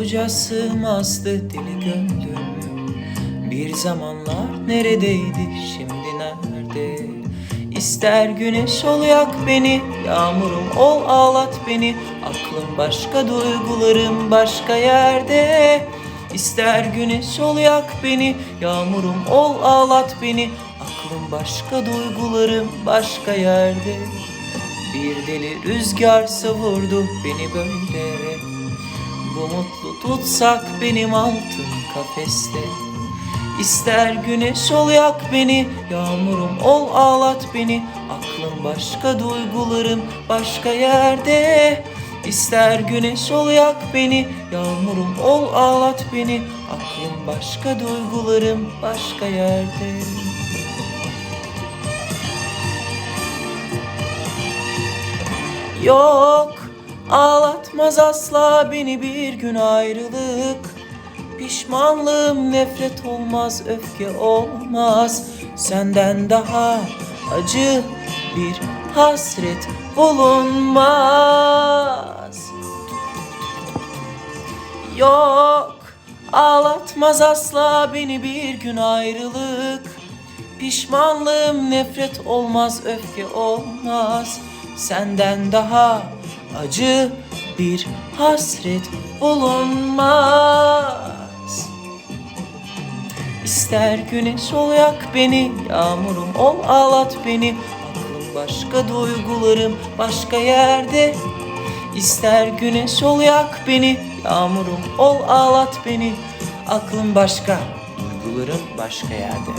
Avuca sığmazdı deli gönlüm. Bir zamanlar neredeydi şimdi nerede? İster güneş ol yak beni Yağmurum ol ağlat beni. Aklım başka duygularım başka yerde. İster güneş ol yak beni Yağmurum ol ağlat beni. Aklım başka duygularım başka yerde. Bir deli rüzgar savurdu beni böyle Bu mutlu tutsak benim altın kafeste. İster güneş ol yak beni Yağmurum ol ağlat beni. Aklım başka duygularım başka yerde. İster güneş ol yak beni Yağmurum ol ağlat beni. Aklım başka duygularım başka yerde. Yok ağlatmaz asla beni bir gün ayrılık. Pişmanlığım nefret olmaz öfke olmaz. Senden daha acı bir hasret bulunmaz. Yok ağlatmaz asla beni bir gün ayrılık. Pişmanlığım nefret olmaz öfke olmaz. Senden daha acı bir hasret bulunmaz. İster güneş ol yak beni Yağmurum ol ağlat beni. Aklım başka duygularım başka yerde. İster güneş ol yak beni Yağmurum ol ağlat beni. Aklım başka duygularım başka yerde